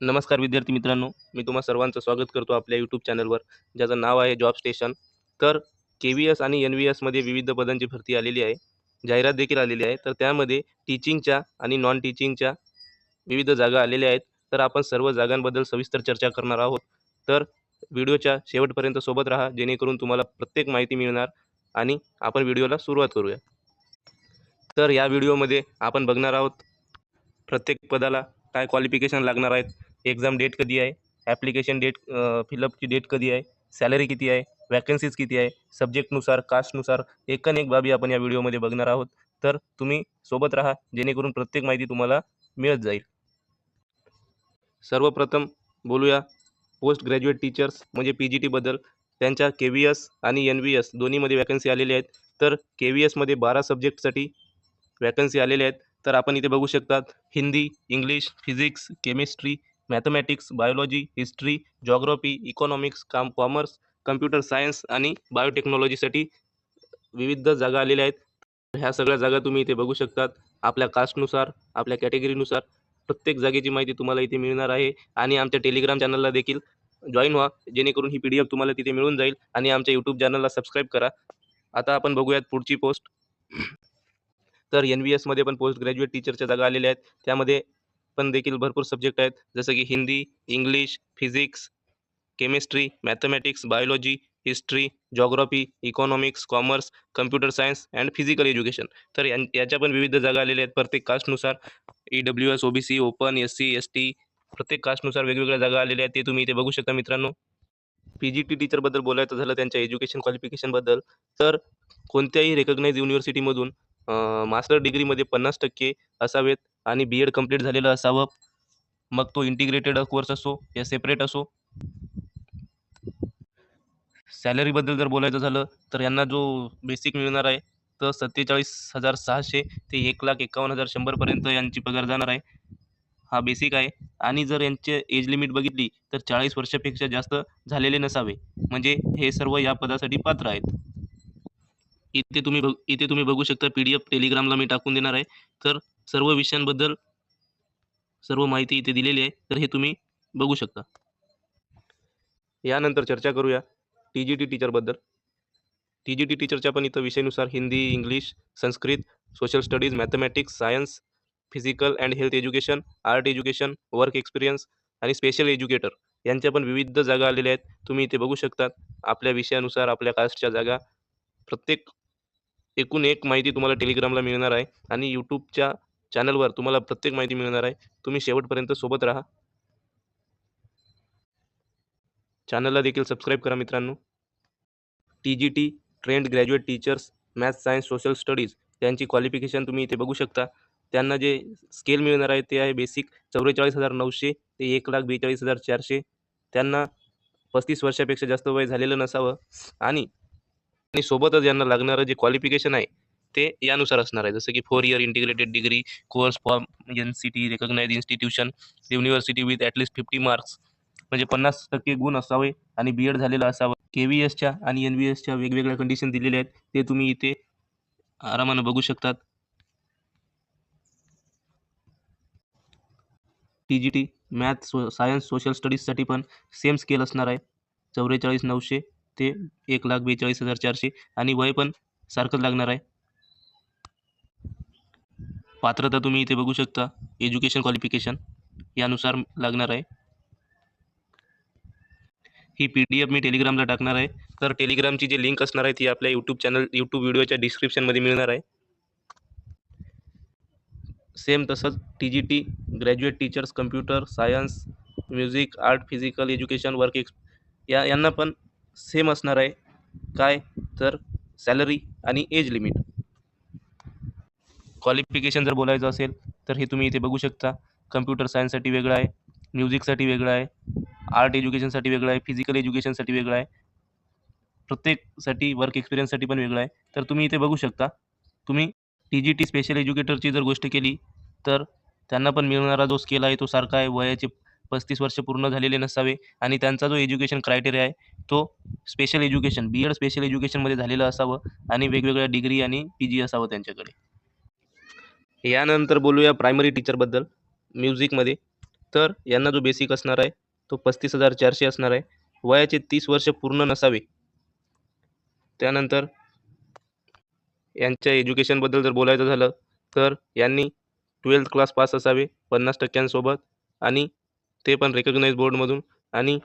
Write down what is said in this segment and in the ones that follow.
नमस्कार विद्यार्थी मित्रांनो मी तुम्हा सर्वांचं स्वागत करतो आपल्या यूट्यूब चॅनलवर ज्याचं नाव आहे जॉब स्टेशन तर के व्ही एस आणि एन व्ही एसमध्ये विविध पदांची भरती आलेली आहे. जाहिरात देखील आलेली आहे. तर त्यामध्ये टीचिंगच्या आणि नॉन टीचिंगच्या विविध जागा आलेल्या आहेत. तर आपण सर्व जागांबद्दल सविस्तर चर्चा करणार आहोत. तर व्हिडिओच्या शेवटपर्यंत सोबत राहा. जेणेकरून तुम्हाला प्रत्येक माहिती मिळणार आणि आपण व्हिडिओला सुरुवात करूया. तर या व्हिडिओमध्ये आपण बघणार आहोत प्रत्येक पदाला काय क्वालिफिकेशन लागणार आहेत? एक्झाम डेट कधी आहे? ॲप्लिकेशन डेट फिलअपची डेट कधी आहे? सॅलरी किती आहे? वॅकन्सीज किती आहे? सब्जेक्टनुसार कास्टनुसार एकन एक बाबी आपण या व्हिडिओमध्ये बघणार आहोत. तर तुम्ही सोबत राहा जेणेकरून प्रत्येक माहिती तुम्हाला मिळत जाईल. सर्वप्रथम बोलूया पोस्ट ग्रॅज्युएट टीचर्स म्हणजे पी जी टीबद्दल त्यांच्या के व्ही एस आणि एन व्ही एस दोन्हीमध्ये वॅकन्सी आलेल्या आहेत. तर के व्ही एसमध्ये बारा सब्जेक्टसाठी वॅकन्सी आलेल्या आहेत. तर आपण इथे बघू शकतात Hindi English physics chemistry mathematics biology history geography economics काम कॉमर्स कम्प्युटर सायन्स आणि बायोटेक्नॉलॉजीसाठी विविध जागा आलेल्या आहेत. ह्या सगळ्या जागा तुम्ही इथे बघू शकतात. आपल्या कास्टनुसार आपल्या कॅटेगरीनुसार प्रत्येक जागेची माहिती तुम्हाला इथे मिळणार आहे आणि आमच्या टेलिग्राम चॅनलला देखील जॉईन व्हा जेणेकरून ही पी डी एफ तुम्हाला तिथे मिळून जाईल आणि आमच्या यूट्यूब चॅनलला सबस्क्राईब करा. आता आपण बघूयात पुढची पोस्ट. तर एन व्ही एसमध्ये पण पोस्ट ग्रॅज्युएट टीचरच्या जागा आलेल्या आहेत. त्यामध्ये पण देखील भरपूर सब्जेक्ट आहेत. जसं की Hindi English physics chemistry mathematics biology history geography economics commerce computer science and physical education तर यां याच्या पण विविध जागा आलेल्या आहेत. प्रत्येक कास्टनुसार E W S O B C open S C S T प्रत्येक कास्टनुसार वेगवेगळ्या जागा आलेल्या आहेत. ते तुम्ही इथे बघू शकता मित्रांनो. पी जी टी टीचरबद्दल बोलायचं झालं त्यांच्या एज्युकेशन क्वालिफिकेशनबद्दल तर कोणत्याही रेकग्नाइज युनिव्हर्सिटीमधून मास्टर डिग्रीमध्ये पन्नास टक्के असावेत आणि बी एड कंप्लीट झालेलं असावं. मग तो इंटिग्रेटेड कोर्स असो या सेपरेट असो. सॅलरीबद्दल जर बोलायचं झालं तर यांना जो बेसिक मिळणार आहे तर सत्तेचाळीस हजार सहाशे ते एक लाख एकावन्न हजार शंभरपर्यंत यांची पगार जाणार आहे. हा बेसिक आहे. आणि जर यांचे एज लिमिट बघितली तर चाळीस वर्षापेक्षा जास्त झालेले नसावे. म्हणजे हे सर्व या पदासाठी पात्र आहेत. इथे तुम्ही बघ इथे तुम्ही बघू शकता पी डी एफ टेलिग्रामला मी टाकून देणार आहे. तर सर्व विषयांबद्दल सर्व माहिती इथे दिलेली आहे. तर हे तुम्ही बघू शकता. यानंतर चर्चा करूया टी जी टी टीचरबद्दल टी जी टी टीचरच्या पण इथं विषयानुसार Hindi English Sanskrit social studies mathematics science physical and health education art education work experience आणि स्पेशल एज्युकेटर यांच्या पण विविध जागा आलेल्या आहेत. तुम्ही इथे बघू शकतात आपल्या विषयानुसार आपल्या कास्टच्या जागा प्रत्येक एकूण एक माहिती तुम्हाला टेलिग्रामला मिळणार आहे आणि यूट्यूबच्या चॅनलवर तुम्हाला प्रत्येक माहिती मिळणार आहे. तुम्ही शेवटपर्यंत सोबत राहा. चॅनलला देखील सबस्क्राईब करा मित्रांनो. T G T trained graduate teachers maths science social studies त्यांची क्वालिफिकेशन तुम्ही इथे बघू शकता. त्यांना जे स्केल मिळणार आहे ते आहे बेसिक चौवेचाळीस हजार नऊशे ते एक लाख बेचाळीस हजार चारशे. त्यांना पस्तीस वर्षापेक्षा जास्त वय झालेलं नसावं. आणि आणि सोबतच यांना लागणारं जे क्वालिफिकेशन आहे ते यानुसार असणार आहे. जसं की four year integrated degree course from N C T recognise institution university with at least fifty marks म्हणजे पन्नास टक्के गुण असावे आणि बी एड झालेलं असावं. के व्ही एसच्या आणि एन व्ही एसच्या वेगवेगळ्या कंडिशन दिलेल्या आहेत ते तुम्ही इथे आरामानं बघू शकतात. T G T math so science social स्टडीजसाठी पण सेम स्केल असणार आहे. चौवेचाळीस नऊशे ते एक लाख बेचाळीस हजार चारशे आणि वय पण सारखंच लागणार आहे. पात्रता तुम्ही इथे बघू शकता. एज्युकेशन क्वालिफिकेशन यानुसार लागणार आहे. ही पी डी एफ मी टेलिग्रामला टाकणार आहे. तर टेलिग्रामची जी लिंक असणार आहे ती आपल्या यूट्यूब चॅनल यूट्यूब व्हिडिओच्या डिस्क्रिप्शनमध्ये मिळणार आहे. सेम तसंच T G T graduate teachers computer science music art physical education work ex या यांना पण सेम असणार आहे. काय? तर सॅलरी आणि एज लिमिट क्वालिफिकेशन जर बोलायचं असेल तर हे तुम्ही इथे बघू शकता. कम्प्युटर सायन्ससाठी वेगळं आहे म्युझिकसाठी वेगळं आहे आर्ट एज्युकेशनसाठी वेगळं आहे फिजिकल एज्युकेशनसाठी वेगळं आहे. प्रत्येकसाठी वर्क एक्सपिरियन्ससाठी पण वेगळं आहे. तर तुम्ही इथे बघू शकता. तुम्ही टी जी टी स्पेशल एज्युकेटरची जर गोष्ट केली तर त्यांना पण मिळणारा जो स्केल आहे तो सारखा आहे. वयाचे पस्तीस वर्ष पूर्ण झालेले नसावे आणि त्यांचा जो एज्युकेशन क्रायटेरिया आहे तो special education B Ed special एज्युकेशनमध्ये झालेलं असावं आणि वेगवेगळ्या डिग्री आणि पी जी असावं त्यांच्याकडे. यानंतर बोलूया प्रायमरी टीचरबद्दल म्युझिकमध्ये तर यांना जो बेसिक असणार आहे तो पस्तीस हजार चारशे असणार आहे. वयाचे तीस वर्ष पूर्ण नसावे. त्यानंतर यांच्या एज्युकेशनबद्दल जर बोलायचं झालं तर यांनी ट्वेल्थ क्लास पास असावे पन्नास टक्क्यांसोबत आणि ते पण रेकग्नाइज बोर्डमधून आणि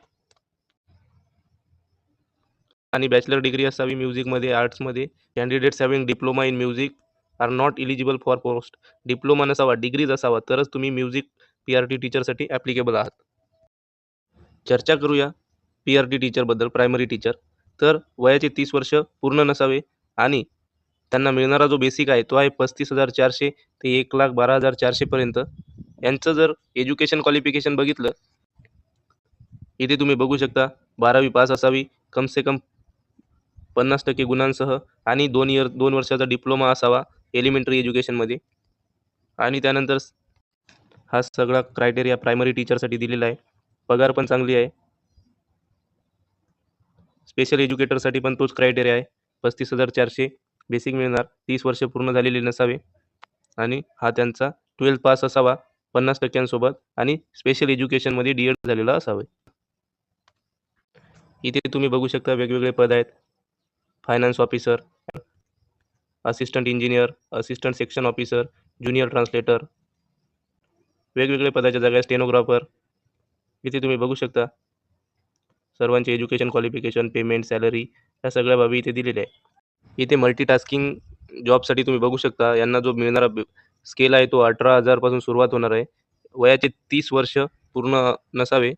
आणि बॅचलर डिग्री असावी म्युझिकमध्ये आर्ट्समध्ये candidates having diploma in music are not eligible for post diploma नसावा डिग्रीज असावा तरच तुम्ही म्युझिक पी आर टी टीचरसाठी ॲप्लिकेबल आहात. चर्चा करूया पी आर टी टीचरबद्दल प्रायमरी टीचर तर वयाचे तीस वर्ष पूर्ण नसावे आणि त्यांना मिळणारा जो बेसिक आहे तो आहे पस्तीस हजार चारशे ते एक लाख बारा हजार चारशेपर्यंत यांचं जर एज्युकेशन क्वालिफिकेशन बघितलं इथे तुम्ही बघू शकता बारावी पास असावी कमसे कम पन्नास टक्के गुणांसह आणि दोन इयर दोन वर्षाचा डिप्लोमा असावा एलिमेंटरी एज्युकेशनमध्ये आणि त्यानंतर हा सगळा क्रायटेरिया प्रायमरी टीचरसाठी दिलेला आहे. पगार पण चांगली आहे. स्पेशल एज्युकेटरसाठी पण तोच क्रायटेरिया आहे. पस्तीस हजार चारशे बेसिक मिळणार. तीस वर्ष पूर्ण झालेले नसावे. आणि हा त्यांचा ट्वेल्थ पास असावा. पन्नास टक्क्यांसोबत आणि स्पेशल एज्युकेशनमध्ये डी एड झालेला असावे. इथे तुम्ही बघू शकता वेगवेगळे पद आहेत. Finance officer assistant engineer assistant section officer junior translator वेगवेगळे पदाच्या जागा स्टेनोग्राफर इथे तुम्ही बघू शकता. सर्वांचे एज्युकेशन क्वालिफिकेशन पेमेंट सॅलरी या सगळ्या बाबी इथे दिलेल्या आहे इथे मल्टीटास्किंग जॉबसाठी तुम्ही बघू शकता. यांना जो मिळणारा स्केल आहे तो अठरा हजारपासून सुरुवात होणार आहे. वयाचे तीस वर्ष पूर्ण नसावे.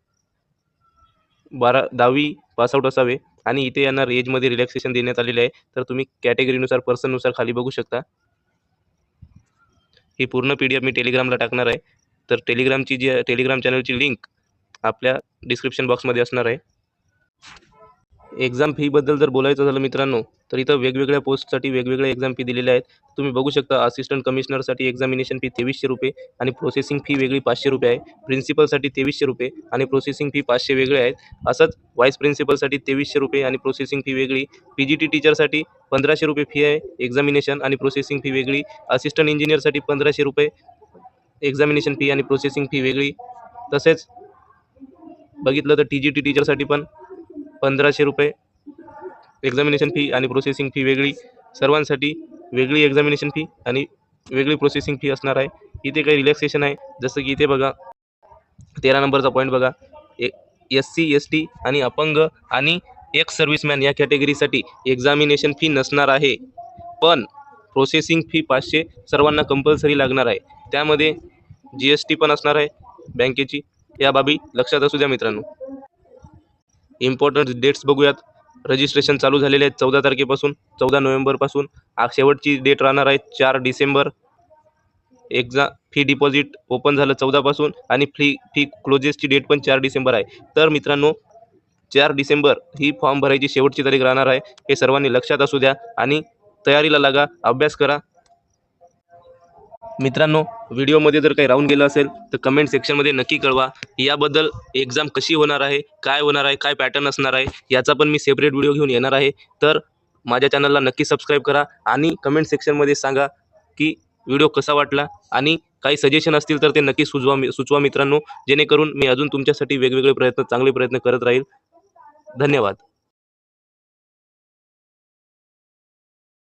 बारा दहावी पासआउट असावे. आणि इथे यांना एजमध्ये रिलॅक्सेशन देण्यात आलेले आहे. तर तुम्ही कॅटेगरीनुसार पर्सननुसार खाली बघू शकता. ही पूर्ण पी डी एफ मी टेलिग्रामला टाकणार आहे. तर टेलिग्रामची जी टेलिग्राम चॅनलची लिंक आपल्या डिस्क्रिप्शन बॉक्समध्ये असणार आहे. एक्झाम फीबद्दल जर बोलायचं झालं मित्रांनो तर इथं वेगवेगळ्या पोस्टसाठी वेगवेगळ्या एक्झाम फी दिलेल्या आहेत. तुम्ही बघू शकता असिस्टंट कमिशनरसाठी एक्झामिनेशन फी तेवीसशे रुपये आणि प्रोसेसिंग फी वेगळी पाचशे रुपये आहे. प्रिन्सिपलसाठी तेवीसशे रुपये आणि प्रोसेसिंग फी पाचशे वेगळे आहेत. असंच वाईस प्रिन्सिपलसाठी तेवीसशे रुपये आणि प्रोसेसिंग फी वेगळी. पी जी टी टीचरसाठी पंधराशे रुपये फी आहे एक्झामिनेशन आणि प्रोसेसिंग फी वेगळी. असिस्टंट इंजिनियरसाठी पंधराशे रुपये एक्झामिनेशन फी आणि प्रोसेसिंग फी वेगळी. तसेच बघितलं तर टी जी टी टीचरसाठी पण पंधराशे रुपये. एक्झामिनेशन फी आणि प्रोसेसिंग फी वेगळी. सर्वांसाठी वेगळी एक्झामिनेशन फी आणि वेगळी प्रोसेसिंग फी असणार आहे. इथे काही रिलॅक्सेशन आहे. जसं की इथे बघा. तेरा नंबरचा पॉईंट बघा. A S C S T आणि अपंग आणि एक्स सर्व्हिसमॅन या कॅटेगरीसाठी एक्झामिनेशन फी नसणार आहे. पण प्रोसेसिंग फी पाचशे सर्वांना कंपल्सरी लागणार आहे. त्यामध्ये जी एस टी पण असणार आहे. बँकेची या बाबी लक्षात असू द्या मित्रांनो. इम्पॉर्टंट डेट्स बघूयात. रजिस्ट्रेशन चालू झालेले आहेत चौदा तारखेपासून चौदा नोव्हेंबरपासून. शेवटची डेट राहणार आहे चार December. Exam fee deposit open झालं चौदापासून आणि फी फी क्लोजेसची डेट पण चार डिसेंबर आहे. तर मित्रांनो चार डिसेंबर ही फॉर्म भरायची शेवटची तारीख राहणार आहे. हे सर्वांनी लक्षात असू द्या आणि तयारीला लागा अभ्यास करा. मित्रांनो व्हिडिओमध्ये जर काही राहून गेलं असेल तर कमेंट सेक्शनमध्ये नक्की कळवा. याबद्दल एक्झाम कशी होणार आहे काय होणार आहे काय पॅटर्न असणार आहे याचा पण मी सेपरेट व्हिडिओ घेऊन येणार आहे. तर माझ्या चॅनलला नक्की सबस्क्राईब करा आणि कमेंट सेक्शनमध्ये सांगा की व्हिडिओ कसा वाटला आणि काही सजेशन असतील तर ते नक्की सुचवा सुचवा मित्रांनो. जेणेकरून मी अजून तुमच्यासाठी वेगवेगळे प्रयत्न चांगले प्रयत्न करत राहील. धन्यवाद.